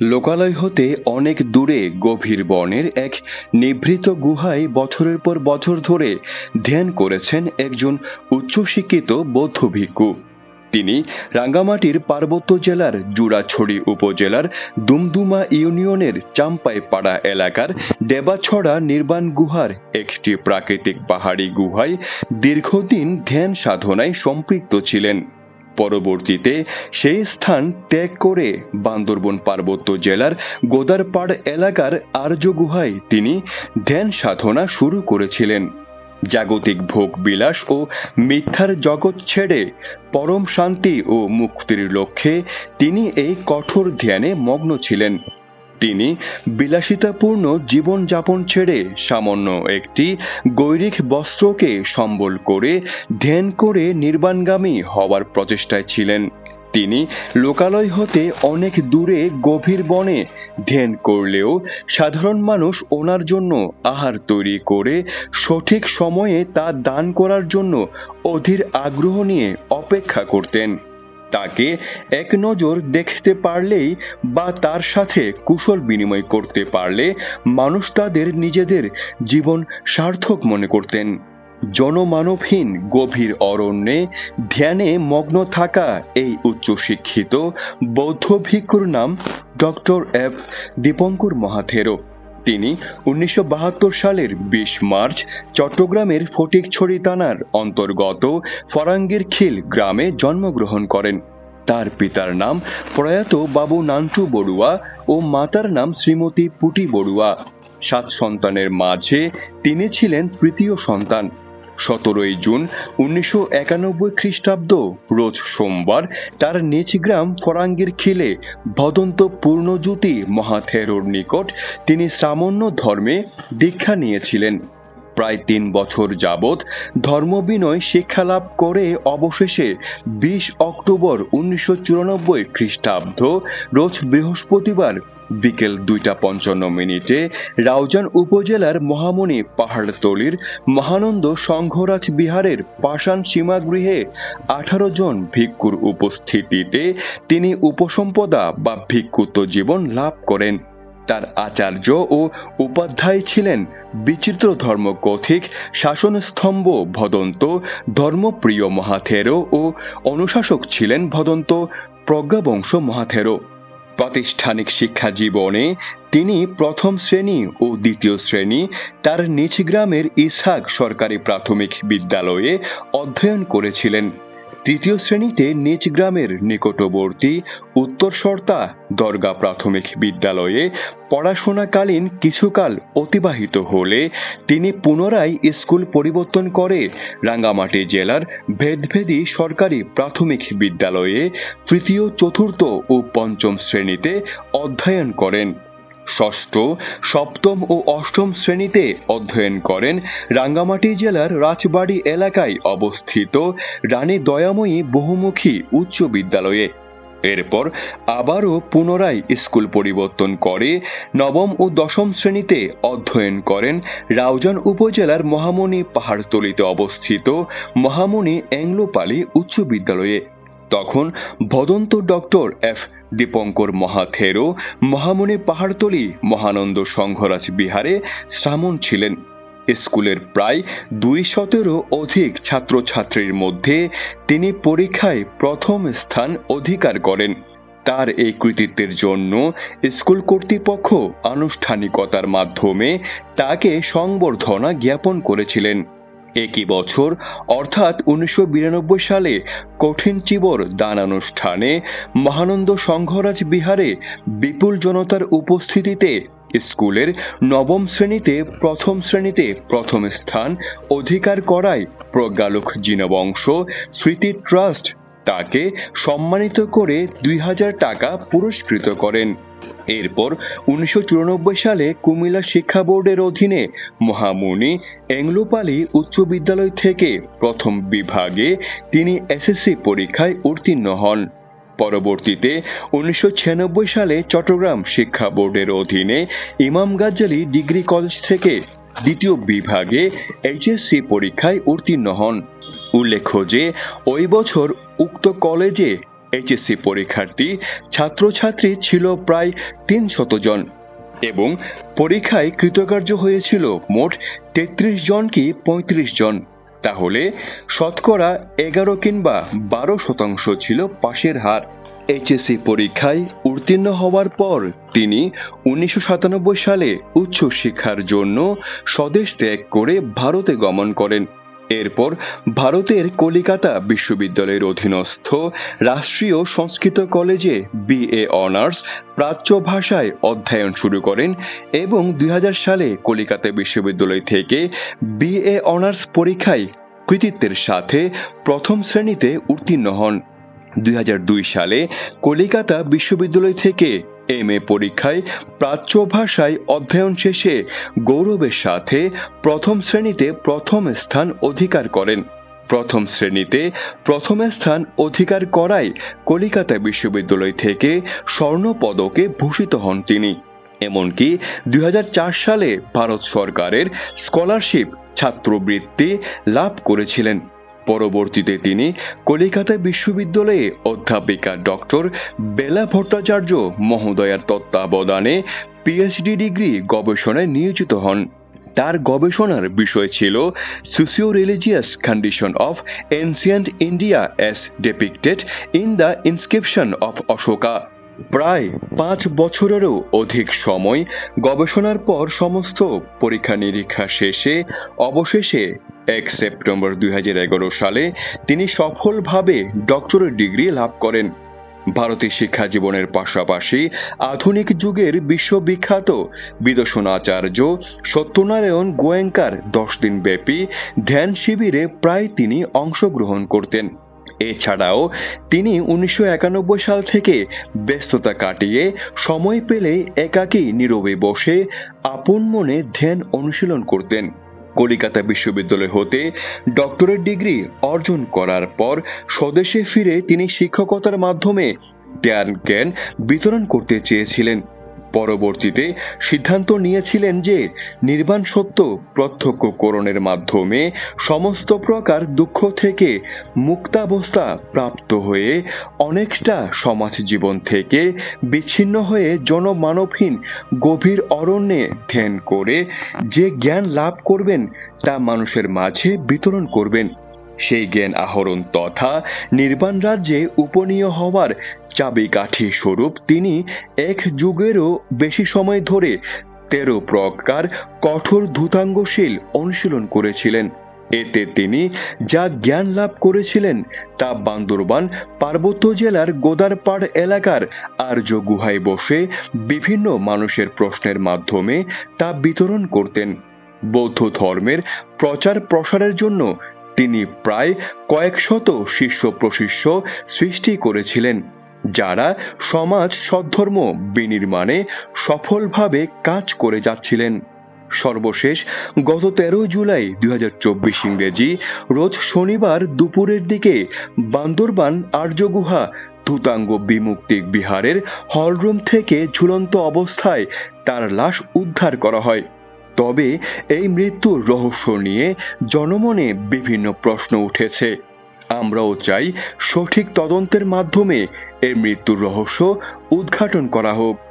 লোকালয় হতে অনেক দূরে গভীর বনের এক নিভৃত গুহায় বছরের পর বছর ধরে ধ্যান করেছেন একজন উচ্চশিক্ষিত বৌদ্ধ ভিক্ষু। তিনি রাঙ্গামাটির পার্বত্য জেলার জুড়াছড়ি উপজেলার দুমদুমা ইউনিয়নের চাম্পাইপাড়া এলাকার ডেবাছড়া নির্বাণ গুহার একটি প্রাকৃতিক পাহাড়ি গুহায় দীর্ঘদিন ধ্যান সাধনায় সম্পৃক্ত ছিলেন। পরবর্তীতে সেই স্থান ত্যাগ করে বান্দরবন পার্বত্য জেলার গোদারপাড় এলাকার আর্য গুহায় তিনি ধ্যান সাধনা শুরু করেছিলেন। জাগতিক ভোগ বিলাস ও মিথ্যার জগৎ ছেড়ে পরম শান্তি ও মুক্তির লক্ষ্যে তিনি এই কঠোর ধ্যানে মগ্ন ছিলেন। তিনি বিলাসিতাপূর্ণ জীবনযাপন ছেড়ে সামান্য একটি গৈরিক বস্ত্রকে সম্বল করে, ধ্যান করে নির্বাণগামী হওয়ার প্রচেষ্টায় ছিলেন। তিনি লোকালয় হতে অনেক দূরে গভীর বনে ধ্যান করলেও সাধারণ মানুষ ওনার জন্য আহার তৈরি করে সঠিক সময়ে তা দান করার জন্য অধীর আগ্রহ নিয়ে অপেক্ষা করতেন। তাকে এক নজর দেখতে পারলেই বা তার সাথে কুশল বিনিময় করতে পারলে মানুষ তাদের নিজেদের জীবন সার্থক মনে করতেন। জনমানবহীন গভীর অরণ্যে ধ্যানে মগ্ন থাকা এই উচ্চশিক্ষিত বৌদ্ধ ভিক্ষুর নাম ডক্টর এফ দীপঙ্কর মহাথেরো তিনি উনিশশো বাহাত্তর সালের বিশ মার্চ চট্টগ্রামের ফটিকছড়ি থানার অন্তর্গত ফরাঙ্গের খিল গ্রামে জন্মগ্রহণ করেন। তার পিতার নাম প্রয়াত বাবু নান্টু বড়ুয়া ও মাতার নাম শ্রীমতী পুটি বড়ুয়া। সাত সন্তানের মাঝে তিনি ছিলেন তৃতীয় সন্তান। সতেরোই জুন উনিশশো একানব্বই খ্রিস্টাব্দ, রোজ সোমবার, তার নিজ গ্রাম ফরাঙ্গির খিলে ভদন্ত পূর্ণজ্যোতি মহাথেরোর নিকট তিনি সামান্য ধর্মে দীক্ষা নিয়েছিলেন। প্রায় তিন বছর যাবৎ ধর্মবিনয় শিক্ষালাভ করে অবশেষে বিশ অক্টোবর উনিশশো চুরানব্বই খ্রিস্টাব্দ, রোজ বৃহস্পতিবার বিকেল দুইটা পঞ্চান্ন মিনিটে রাউজান উপজেলার মহামণি পাহাড়তলির মহানন্দ সংঘরাজ বিহারের পাষাণ সীমাগৃহে আঠারো জন ভিক্ষুর উপস্থিতিতে তিনি উপসম্পদা বা ভিক্ষুত্ব জীবন লাভ করেন। তার আচার্য ও উপাধ্যায় ছিলেন বিচিত্র ধর্ম কথিক শাসনস্তম্ভ ভদন্ত, ধর্মপ্রিয় মহাথেরো ও অনুশাসক ছিলেন ভদন্ত, প্রজ্ঞাবংশ মহাথেরো। প্রাতিষ্ঠানিক শিক্ষা জীবনে তিনি প্রথম শ্রেণি ও দ্বিতীয় শ্রেণি তার নিজ গ্রামের ইসহাক সরকারি প্রাথমিক বিদ্যালয়ে অধ্যয়ন করেছিলেন। তৃতীয় শ্রেণীতে নিজ গ্রামের নিকটবর্তী উত্তর সর্তা দরগা প্রাথমিক বিদ্যালয়ে পড়াশোনাকালীন কিছুকাল অতিবাহিত হলে তিনি পুনরায় স্কুল পরিবর্তন করে রাঙ্গামাটি জেলার ভেদভেদী সরকারি প্রাথমিক বিদ্যালয়ে তৃতীয়, চতুর্থ ও পঞ্চম শ্রেণীতে অধ্যয়ন করেন। ষষ্ঠ, সপ্তম ও অষ্টম শ্রেণীতে অধ্যয়ন করেন রাঙ্গামাটি জেলার রাজবাড়ি এলাকায় অবস্থিত রানী দয়াময়ী বহুমুখী উচ্চ বিদ্যালয়ে। এরপর আবারও পুনরায় স্কুল পরিবর্তন করে নবম ও দশম শ্রেণীতে অধ্যয়ন করেন রাউজান উপজেলার মহামণি পাহাড়তলিতে অবস্থিত মহামণি অ্যাংলোপালি উচ্চ বিদ্যালয়ে। তখন ভদন্ত ডক্টর এফ দীপঙ্কর মহাথেরো মহামণি পাহাড়তলি মহানন্দ সংঘরাজ বিহারে শ্রামণ ছিলেন। স্কুলের প্রায় দুই শতেরও অধিক ছাত্রছাত্রীর মধ্যে তিনি পরীক্ষায় প্রথম স্থান অধিকার করেন। তার এই কৃতিত্বের জন্য স্কুল কর্তৃপক্ষ আনুষ্ঠানিকতার মাধ্যমে তাকে সংবর্ধনা জ্ঞাপন করেছিলেন। একই বছর, অর্থাৎ উনিশশো বিরানব্বই সালে কঠিন চিবর দান অনুষ্ঠানে মহানন্দ সংঘরাজ বিহারে বিপুল জনতার উপস্থিতিতে স্কুলের নবম শ্রেণীতে প্রথম শ্রেণীতে প্রথম স্থান অধিকার করায় প্রজ্ঞালোক জিনবংশ স্মৃতি ট্রাস্ট তাকে সম্মানিত করে দুই হাজার টাকা পুরস্কৃত করেন। এরপর উনিশশো সালে কুমিল্লা শিক্ষা বোর্ডের অধীনে মহামুনি এংলোপালি উচ্চ বিদ্যালয় থেকে প্রথম বিভাগে তিনি এসএসসি পরীক্ষায় উত্তীর্ণ হন। পরবর্তীতে উনিশশো ছিয়ানব্বই সালে চট্টগ্রাম শিক্ষা বোর্ডের অধীনে ইমাম গাজ্জালি ডিগ্রি কলেজ থেকে দ্বিতীয় বিভাগে এইচএসসি পরীক্ষায় উত্তীর্ণ হন। উল্লেখ্য যে, ওই বছর উক্ত কলেজে এইচএসসি পরীক্ষার্থী ছাত্রছাত্রী ছিল প্রায় তিন জন এবং পরীক্ষায় কৃতকার্য হয়েছিল মোট তেত্রিশ জন কি পঁয়ত্রিশ জন। তাহলে শতকরা এগারো কিংবা বারো শতাংশ ছিল পাশের হার। এইচএসসি পরীক্ষায় উত্তীর্ণ হওয়ার পর তিনি উনিশশো সাতানব্বই সালে উচ্চ শিক্ষার জন্য স্বদেশ ত্যাগ করে ভারতে গমন করেন। এরপর ভারতের কলিকাতা বিশ্ববিদ্যালয়ের অধীনস্থ রাষ্ট্রীয় সংস্কৃত কলেজে বিএ অনার্স প্রাচ্য ভাষায় অধ্যয়ন শুরু করেন এবং দুই হাজার সালে কলিকাতা বিশ্ববিদ্যালয় থেকে বিএ অনার্স পরীক্ষায় কৃতিত্বের সাথে প্রথম শ্রেণীতে উত্তীর্ণ হন। দুই হাজার দুই সালে কলিকাতা বিশ্ববিদ্যালয় থেকে এম এ পরীক্ষায় প্রাচ্য ভাষায় অধ্যয়ন শেষে গৌরবের সাথে প্রথম শ্রেণীতে প্রথম স্থান অধিকার করেন। প্রথম শ্রেণীতে প্রথম স্থান অধিকার করায় কলিকাতা বিশ্ববিদ্যালয় থেকে স্বর্ণ পদকে ভূষিত হন তিনি। এমনকি দুই হাজার চার সালে ভারত সরকারের স্কলারশিপ, ছাত্রবৃত্তি লাভ করেছিলেন। পরবর্তীতে তিনি কলিকাতা বিশ্ববিদ্যালয়ে অধ্যাপিকা ডক্টর বেলা ভট্টাচার্য মহোদয়ার তত্ত্বাবধানে পিএইচডি ডিগ্রি গবেষণায় নিয়োজিত হন। তার গবেষণার বিষয় ছিল socio religious condition of ancient India as depicted in the inscription of Ashoka প্রায় পাঁচ বছরেরও অধিক সময় গবেষণার পর সমস্ত পরীক্ষা নিরীক্ষা শেষে অবশেষে এক সেপ্টেম্বর দুই হাজার এগারো সালে তিনি সফলভাবে ডক্টরেট ডিগ্রি লাভ করেন। ভারতীয় শিক্ষা জীবনের পাশাপাশি আধুনিক যুগের বিশ্ববিখ্যাত বিদর্শনাচার্য সত্যনারায়ণ গোয়েঙ্কার দশ দিন ব্যাপী ধ্যান শিবিরে প্রায় তিনি অংশগ্রহণ করতেন। এছাড়াও তিনি উনিশশো একানব্বই সাল থেকে ব্যস্ততা কাটিয়ে সময় পেলে একাকী নীরবে বসে আপন মনে ধ্যান অনুশীলন করতেন। কলিকাতা বিশ্ববিদ্যালয় হতে ডক্টরেট ডিগ্রি অর্জন করার পর স্বদেশে ফিরে তিনি শিক্ষকতার মাধ্যমে জ্ঞান জ্ঞান বিতরণ করতে চেয়েছিলেন। পরবর্তীতে সিদ্ধান্ত নিয়েছিলেন যে নির্বাণ সত্য প্রত্যক্ষ প্রত্যক্ষকরণের মাধ্যমে সমস্ত প্রকার দুঃখ থেকে মুক্তাবস্থা প্রাপ্ত হয়ে অনেকটা সমাজ জীবন থেকে বিচ্ছিন্ন হয়ে জনমানবহীন গভীর অরণ্যে ধ্যান করে যে জ্ঞান লাভ করবেন, তা মানুষের মাঝে বিতরণ করবেন। সেই জ্ঞান আহরণ তথা নির্বাণ রাজ্যে উপনীয় হওয়ার চাবিকাঠি স্বরূপ তিনি এক যুগেরও বেশি সময় ধরে তেরো প্রকার কঠোর ধূতাঙ্গশীল অনুশীলন করেছিলেন। এতে তিনি যা জ্ঞান লাভ করেছিলেন তা বান্দরবান, পার্বত্য জেলার গোদারপাড় এলাকার আর্য গুহায় বসে বিভিন্ন মানুষের প্রশ্নের মাধ্যমে তা বিতরণ করতেন। বৌদ্ধ ধর্মের প্রচার প্রসারের জন্য তিনি প্রায় কয়েকশত শিষ্য প্রশিষ্য সৃষ্টি করেছিলেন। যারা সমাজ সদ্ধর্ম বিনির্মাণে সফলভাবে কাজ করে যাচ্ছিলেন। সর্বশেষ, গত তেরো জুলাই দুই হাজার চব্বিশ ইংরেজি, রোজ শনিবার দুপুরের দিকে বান্দরবান আর্যগুহা ধুতাঙ্গ বিমুক্তি বিহারের হলরুম থেকে ঝুলন্ত অবস্থায় তার লাশ উদ্ধার করা হয়। তবে এই মৃত্যুর রহস্য নিয়ে জনমনে বিভিন্ন প্রশ্ন উঠেছে। আমরাও চাই সঠিক তদন্তের মাধ্যমে এই মৃত্যুর রহস্য উদ্ঘাটন করা হোক।